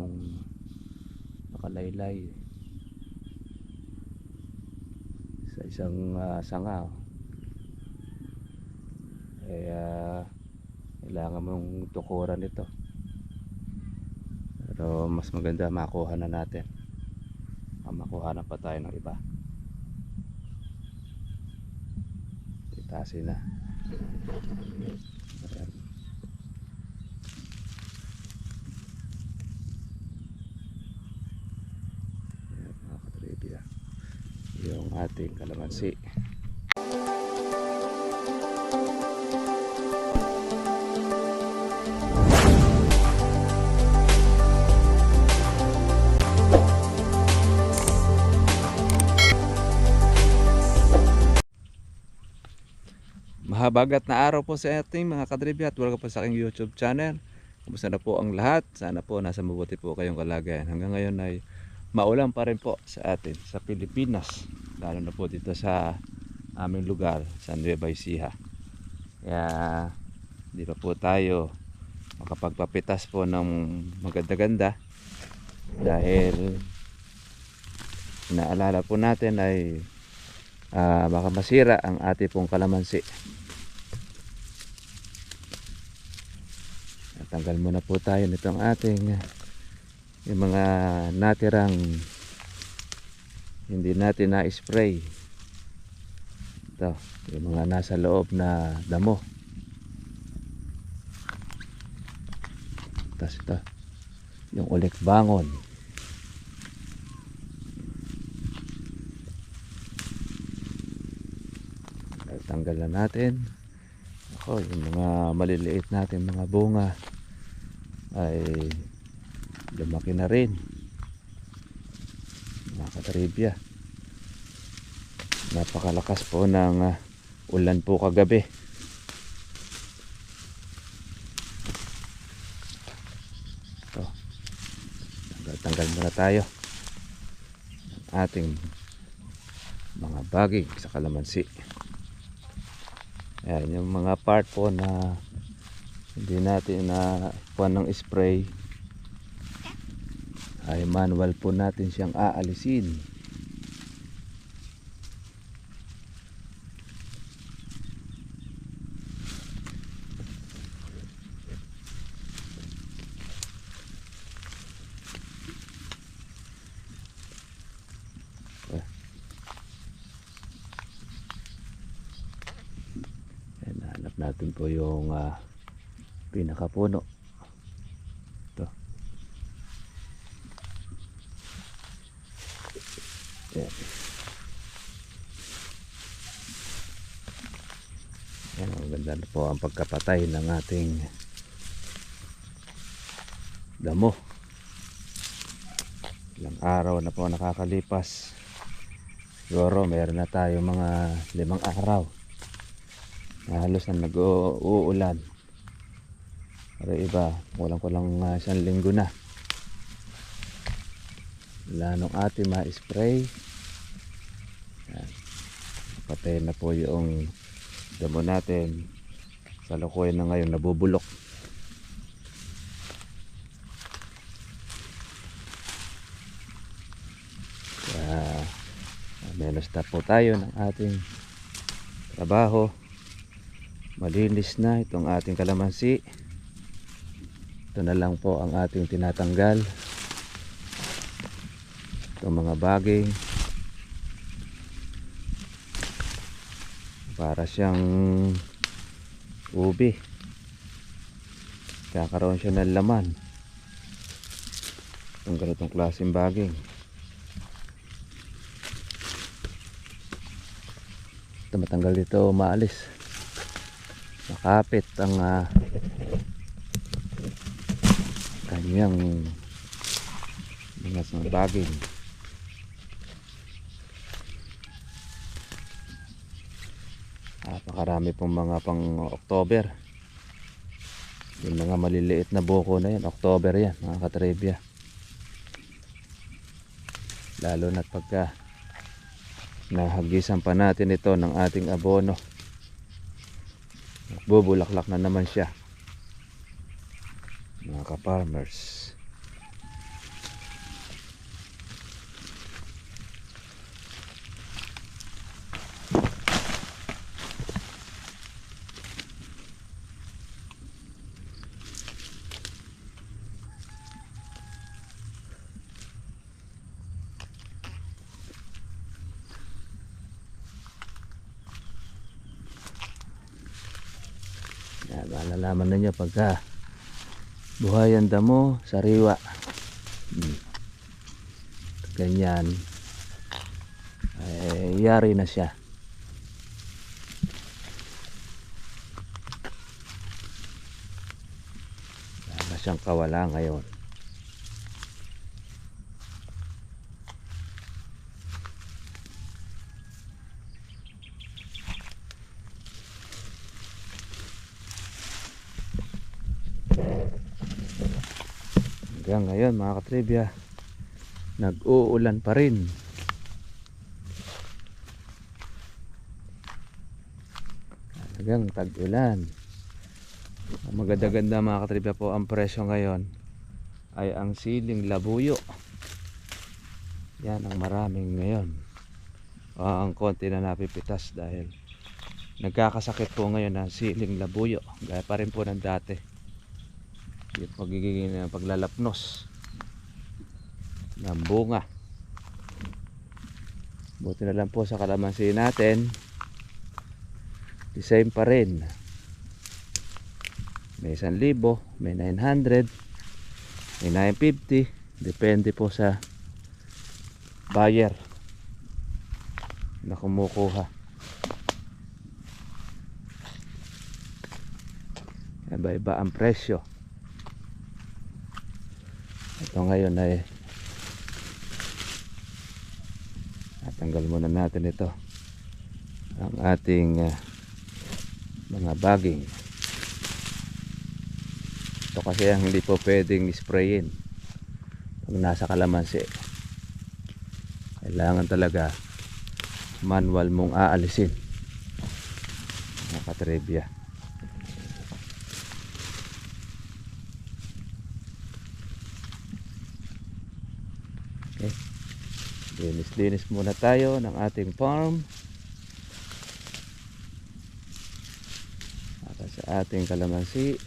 pong nakalaylay. Sa isang ah, sanga oh. kaya kailangan mong tukuran ito. Pero mas maganda makuha na natin. Ah, makuha na pa tayo ng iba. Itasin na Ayan. Ayan, mga katribya yung ating kalamansi Mahabagat na araw po sa ating mga kadribya at welcome po sa aking YouTube channel. Kumusta na po ang lahat? Sana po nasa mabuti po kayong kalagayan. Hanggang ngayon ay maulan pa rin po sa atin sa Pilipinas. Lalo na po dito sa aming lugar sa Nueva Ecija. Kaya di pa po tayo makapagpapitas po ng maganda-ganda dahil naalala po natin ay ah, baka masira ang ating pong kalamansi. Tanggal muna po tayo nitong ating yung mga natirang hindi natin na-spray. Ito, yung mga nasa loob na damo. Tapos ito, yung ulik bangon. Tanggal na natin. Ako, yung mga maliliit natin mga bunga ay lumaki na rin mga katribya napakalakas po ng ah, ulan po kagabi. Ito. Tanggal tanggal muna tayo. Ng ating mga baging sa kalamansi. Ayan, yung mga part po na hindi natin na kuha ng spray ay manual po natin siyang aalisin. Hanap natin po yung ah, pinakapuno. Ito. Ayan. Ayan, ang ganda na po ang pagkapatay ng ating damo. Ilang araw na po nakakalipas. Siguro meron na tayo mga limang araw. Na halos na nag-uulan. Pero iba, walang kulang uh, isang linggo na. Wala nung ating ma-spray. Yan. Patay na po yung damo natin. Sa lukuyan na ngayon nabubulok. Kaya menos na po tayo ng ating trabaho. Malinis na itong ating kalamansi. Ito na lang po ang ating tinatanggal. Itong mga baging. Para siyang ubi. Kakaroon siya ng laman. Itong ganitong klaseng baging. Ito matanggal dito maalis. Makapit ang ah, kanyang mga baging. Napakarami pong mga pang October. Yung mga maliliit na buko na yan, October yan, mga katribya. Lalo na pagka nahagisan pa natin ito ng ating abono. Bubulaklak na naman siya. Mga ka-farmers. Yan, malalaman ninyo pagka buhay ang damo, sariwa. Hmm. Ganyan. Ay, yari na siya. Wala siyang kawala ngayon. Hanggang ngayon mga katribya, nag-uulan pa rin. Hanggang tag-ulan. Maganda-ganda mga katribya po ang presyo ngayon ay ang siling labuyo. Yan ang maraming ngayon. O, ang konti na napipitas dahil nagkakasakit po ngayon ang siling labuyo. Gaya pa rin po ng dati yung pagiging uh, paglalapnos ng bunga. Buti na lang po sa kalamansi natin the same pa rin. May 1,000 may 900 may 950 depende po sa buyer na kumukuha. Iba-iba ang presyo. Ito ngayon ay natanggal muna natin ito. Ang ating ah, mga bagging ito kasi ang hindi po pwedeng sprayin pag nasa kalamansi. Kailangan talaga manual mong aalisin. Mga katribya Okay. Linis-linis muna tayo ng ating farm. Para sa ating kalamansi.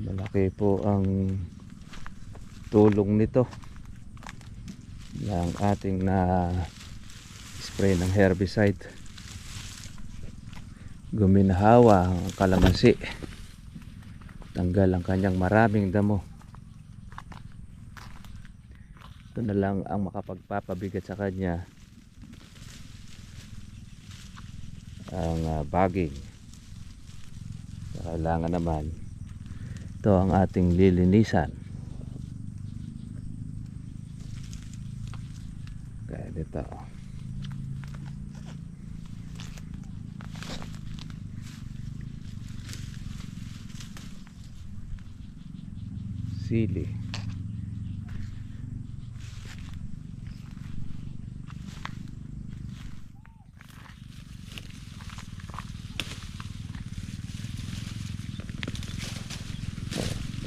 Malaki po ang tulong nito ng ating na spray ng herbicide guminhawa ang kalamansi. Tanggal ang kanyang maraming damo. Ito na lang ang makapagpapabigat sa kanya. Ang uh, bagging kailangan naman ito ang ating lilinisan. Kaya dito sili.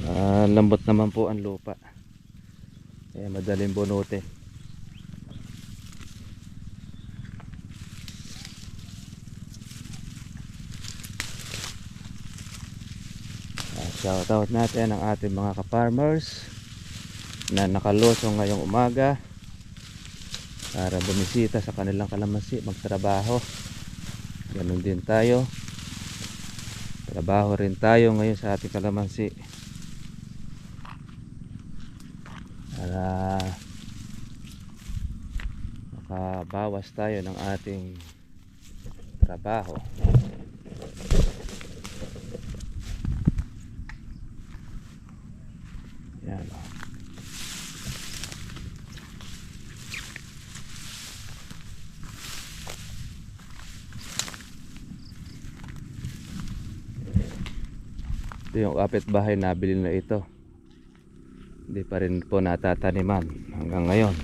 Ah, lambot naman po ang lupa. Kaya madaling bunutin shoutout natin ang ating mga ka-farmers na nakalusong ngayong umaga para bumisita sa kanilang kalamansi magtrabaho. Ganun din tayo. Trabaho rin tayo ngayon sa ating kalamansi. Para makabawas tayo ng ating trabaho yan o. ito yung kapitbahay nabili na ito. Hindi pa rin po natataniman hanggang ngayon.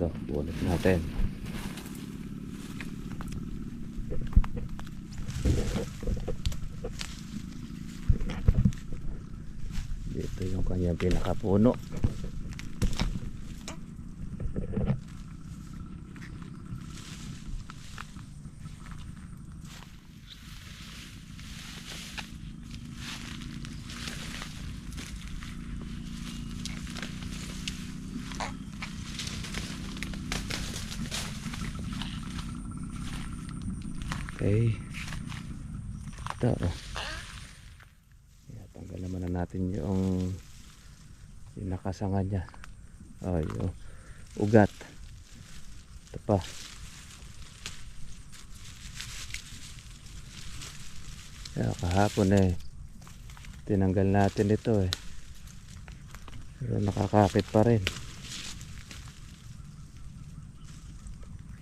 Ito bunot natin kanyang pinakapuno. Okay. Ito. oh. Kaya tanggal naman na natin yung nakasanga niya. Yung ugat. Ito pa. Kaya kahapon eh. Tinanggal natin ito eh. Pero nakakakit pa rin.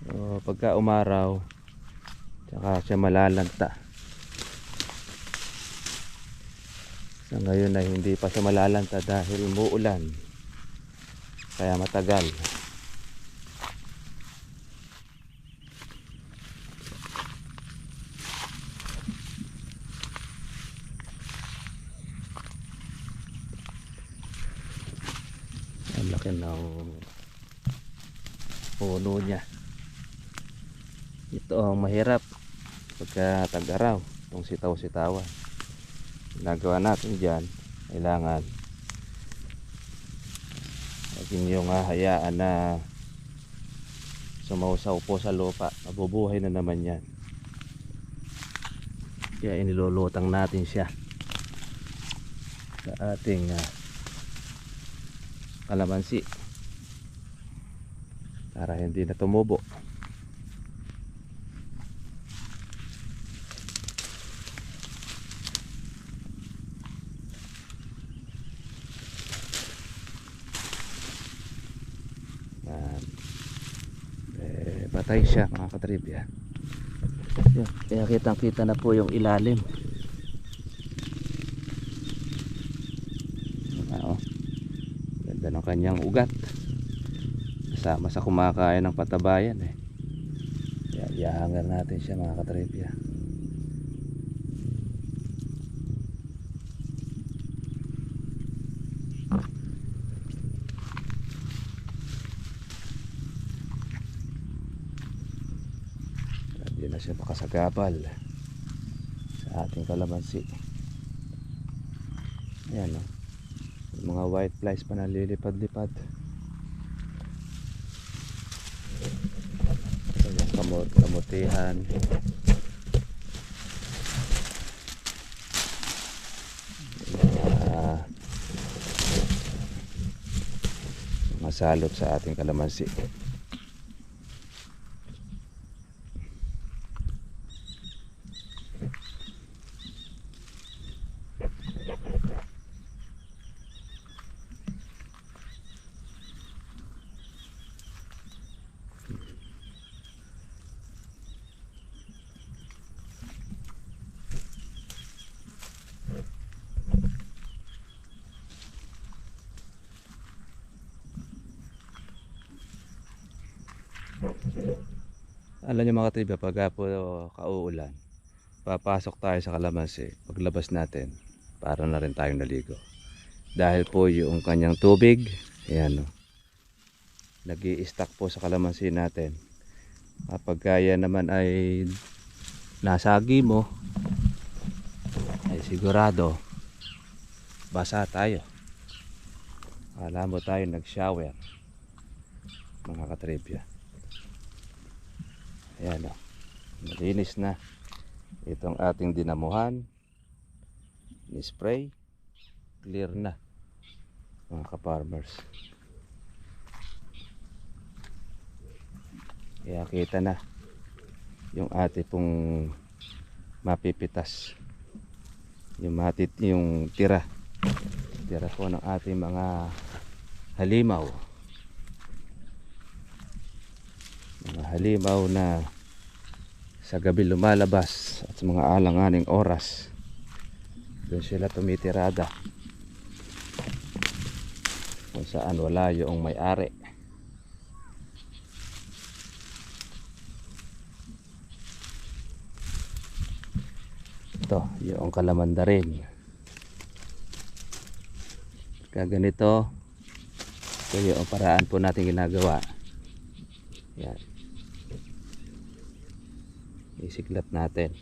So, pagka umaraw, Tsaka siya malalanta. Sa ngayon ay hindi pa siya malalanta dahil umuulan. Kaya matagal. Ang laki ng puno niya. Ito ang mahirap pagka tag-araw, itong sitaw-sitawan. Ginagawa natin dyan, kailangan maging yung hahayaan na sumausaw po sa lupa, mabubuhay na naman yan. Kaya inilulutang natin siya sa ating ah, kalamansi para hindi na tumubo. Yan. Eh, patay siya mga katribya. Yan. Kaya kitang kita na po yung ilalim. Oo. Ganda ng kanyang ugat. Kasama sa kumakain ng patabayan eh. Kaya ihahangar natin siya mga. Hindi na makasagabal sa ating kalamansi. Ayan o. Yung mga white flies pa nalilipad-lipad. Ayan, kamot, kamutihan. Mga, mga salot sa ating kalamansi. Alam niyo mga tribe, pag po kauulan, papasok tayo sa kalamansi. Paglabas natin, para na rin tayong naligo. Dahil po yung kanyang tubig, ayan o, nag stack po sa kalamansi natin. Kapag kaya naman ay nasagi mo, ay sigurado, basa tayo. Alam mo tayo nag-shower, mga katribya. Ayan o. Malinis na. Itong ating dinamuhan. Ni-spray. Clear na. Mga ka-farmers. Kaya kita na. Yung ate pong mapipitas. Yung matit, yung tira. Tira po ng ating mga halimaw. Halimaw na sa gabi lumalabas at sa mga alanganing oras doon sila tumitirada kung saan wala yung may-ari. Ito yung kalamanda rin pagka ganito ito yung paraan po natin ginagawa. Yan isiklat natin.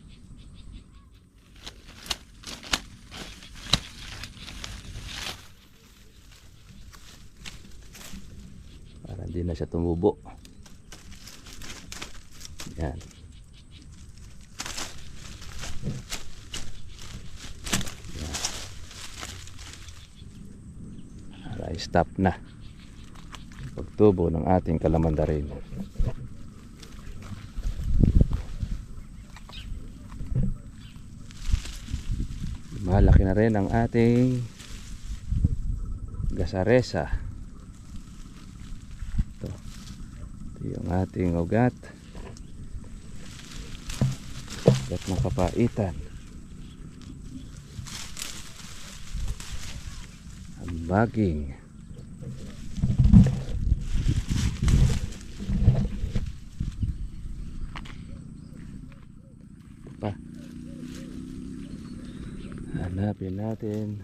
Para hindi na siya tumubo. Yan. Yan. Stop na. Pagtubo ng ating kalamandarin malaki na rin ang ating gasaresa. Ito, ito yung ating ugat ugat ng kapaitan ang baging pa hanapin natin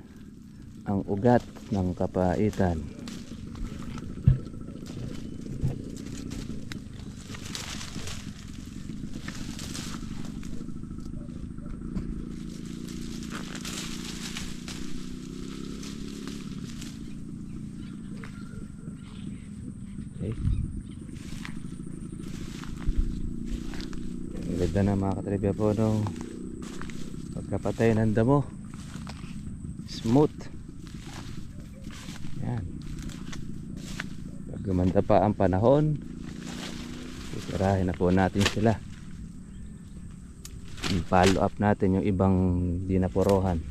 ang ugat ng kapaitan Okay. Ganda na mga katribya po nung pagkapatay ng damo. Smooth. Yan. Pag gumanda pa ang panahon, titirahin na po natin sila. I-follow up natin yung ibang dinaporohan.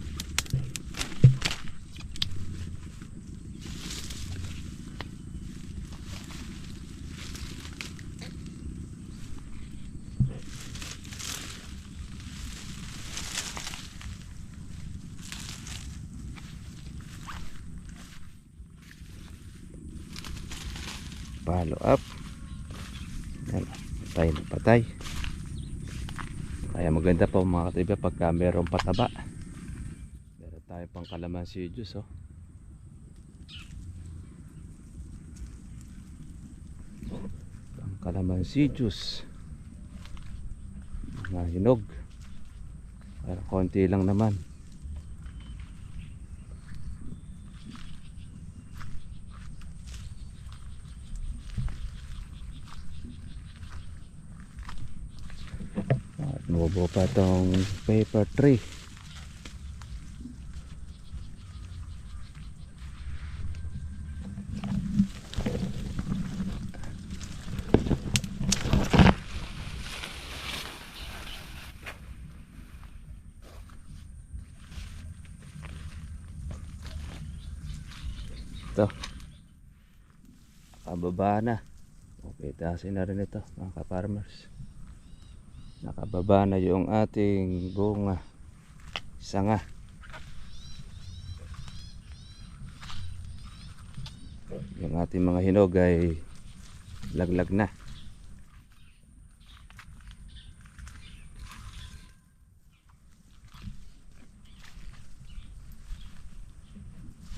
Follow up. Patay na patay. Kaya maganda po mga katiba pagka merong pataba. Meron tayo pang kalamansi juice oh. Pang kalamansi juice. Mga hinog. Para konti lang naman Nubo pa tong paper tree. Ito. Kababa na. Okay, tasin na rin ito mga ka-farmers nakababa na yung ating bunga. Sanga yung ating mga hinog ay laglag na.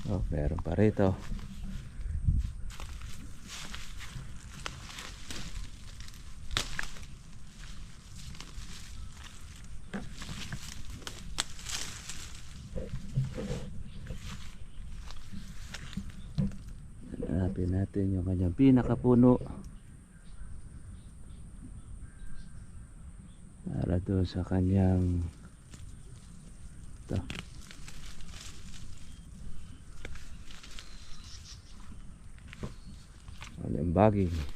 Oh meron pa rito Hanapin natin yung kanyang pinakapuno. Para doon sa kanyang ito. Kanyang baging.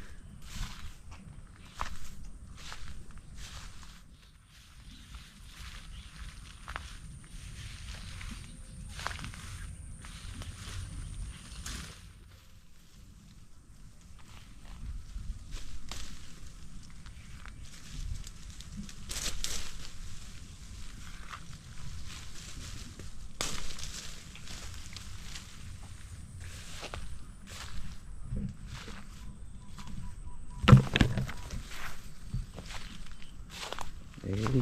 Okay.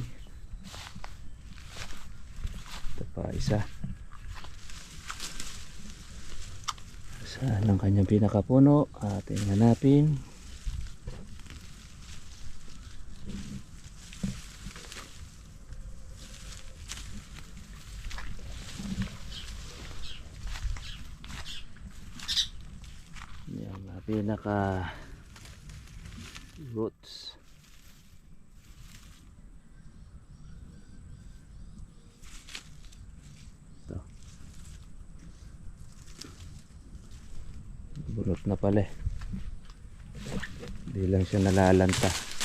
Ito pa isa. Saan ang kanyang pinakapuno? Ating hanapin. Yan, pinaka roots. Ito. Burot na pala eh. Siya nalalanta.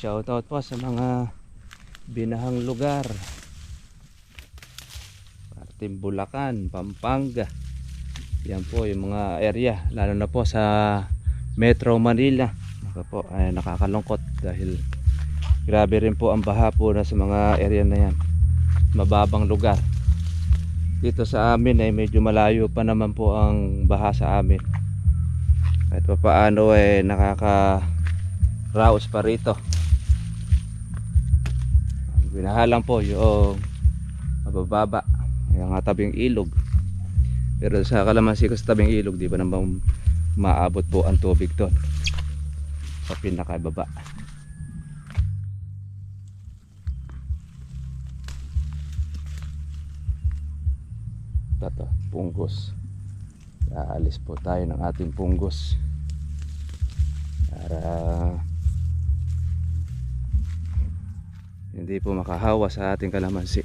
Shoutout po sa mga binahang lugar. Parting Bulacan, Pampanga. Yan po yung mga area, lalo na po sa Metro Manila. Ako po, ay nakakalungkot dahil grabe rin po ang baha po na sa mga area na yan. Mababang lugar. Dito sa amin ay medyo malayo pa naman po ang baha sa amin. Kahit pa paano eh nakaka raos pa rito. Binahalang po yung mabababa, yung ilog. Pero sa kalamansi ko sa tabing ilog, di ba naman maabot po ang tubig doon sa pinakababa. Ito, punggos. Aalis po tayo ng ating punggos para hindi po makahawa sa ating kalamansi.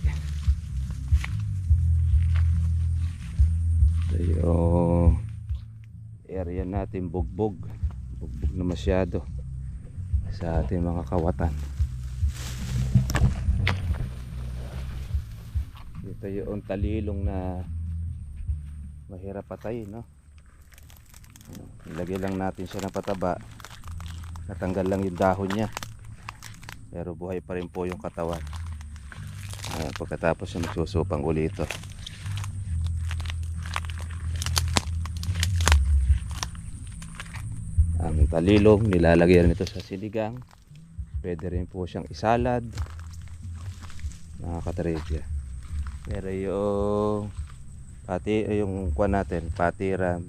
Ito yung area natin bugbog. Bugbog na masyado sa ating mga kawatan. Ito yung talilong na mahirap patayin no? Ilagay lang natin siya ng pataba. Natanggal lang yung dahon niya pero buhay pa rin po yung katawan. Ayan, pagkatapos siya magsusupang uli ito. Ang talilong nilalagay rin ito sa sinigang. Pwede rin po siyang isalad. Katrepya pero yung pati yung kuha natin patiram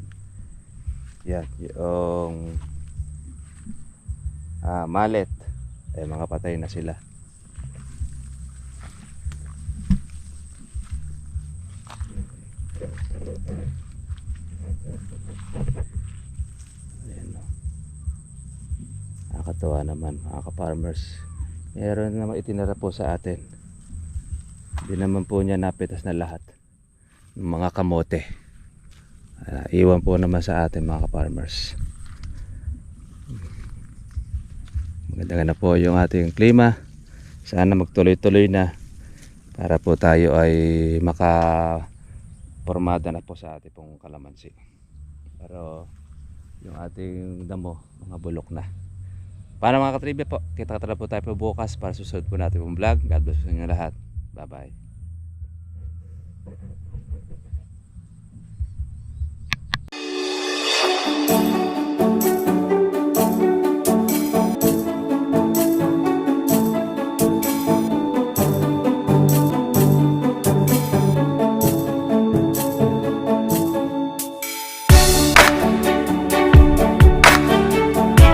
yan yung ah, mallet eh mga patay na sila. Ayan, no. nakakatawa naman mga ka-farmers. Meron naman itinara po sa atin. Hindi naman po niya napitas na lahat ng mga kamote. Ah, iwan po naman sa atin mga ka-farmers maganda na po yung ating klima. Sana magtuloy-tuloy na para po tayo ay maka formada na po sa ating pong kalamansi. Pero yung ating damo mga bulok na. Para mga katribya po? Kita kita po tayo po bukas para susunod po natin pong vlog. God bless po sa inyo lahat. Bye bye